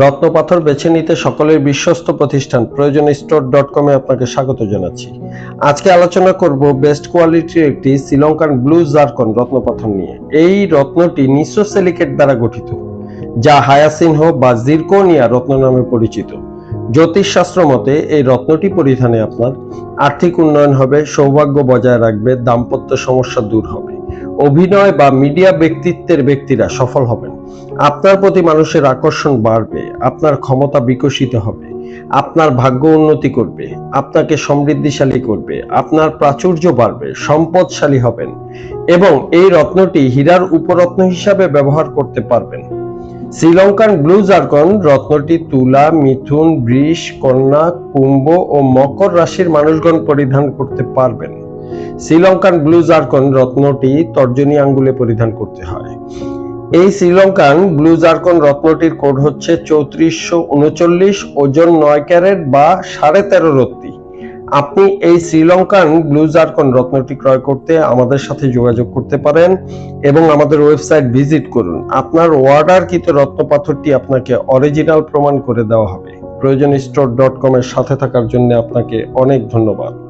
রত্নপাথর বেছে নিতে সকলের বিশ্বস্ত প্রতিষ্ঠান প্রয়োজন স্টোর ডট কমে আপনাকে স্বাগত জানাচ্ছি। আজকে আলোচনা করব বেস্ট কোয়ালিটির একটি শ্রীলঙ্কান ব্লু জারকন রত্নপাথর নিয়ে। এই রত্নটি নিঃস্ব সিলিকেট দ্বারা গঠিত, যা হায়াসিনহ বা জিরকোনিয়া রত্ন নামে পরিচিত। জ্যোতিষশাস্ত্র মতে এই রত্নটি পরিধানে আপনার আর্থিক উন্নয়ন হবে, সৌভাগ্য বজায় রাখবে, দাম্পত্য সমস্যা দূর হবে। অভিনয় বা মিডিয়া ব্যক্তিত্বের ব্যক্তিরা সফল হবেন। আপনার প্রতি মানুষের আকর্ষণ বাড়বে, আপনার ক্ষমতা বিকশিত হবে, আপনার ভাগ্য উন্নতি করবে, আপনাকে সমৃদ্ধিশালী করবে, আপনার প্রাচুর্য বাড়বে, সম্পদশালী হবেন এবং এই রত্নটি হীরার উপরত্ন হিসাবে ব্যবহার করতে পারবেন। শ্রীলঙ্কান ব্লু জার্কন রত্নটি তুলা, মিথুন, বৃষ, কন্যা, কুম্ভ ও মকর রাশির মানুষগণ পরিধান করতে পারবেন। শ্রীলঙ্কান ব্লু জার্কন রত্নটি তর্জনী আঙ্গুলে পরিধান করতে হয়। এই শ্রীলঙ্কান ব্লু জার্কন রত্নটির কোড হচ্ছে চৌত্রিশশো উনচল্লিশ ওজন নয় ক্যারেট বা সাড়ে তেরো রত্তি। আপনি এই শ্রীলঙ্কান ব্লু জার্কন রত্নটি ক্রয় করতে আমাদের সাথে যোগাযোগ করতে পারেন এবং আমাদের ওয়েবসাইট ভিজিট করুন। আপনার অর্ডারকৃত রত্ন পাথরটি আপনাকে অরিজিনাল প্রমাণ করে দেওয়া হবে। প্রয়োজন স্টোর ডট কমের সাথে থাকার জন্য আপনাকে অনেক ধন্যবাদ।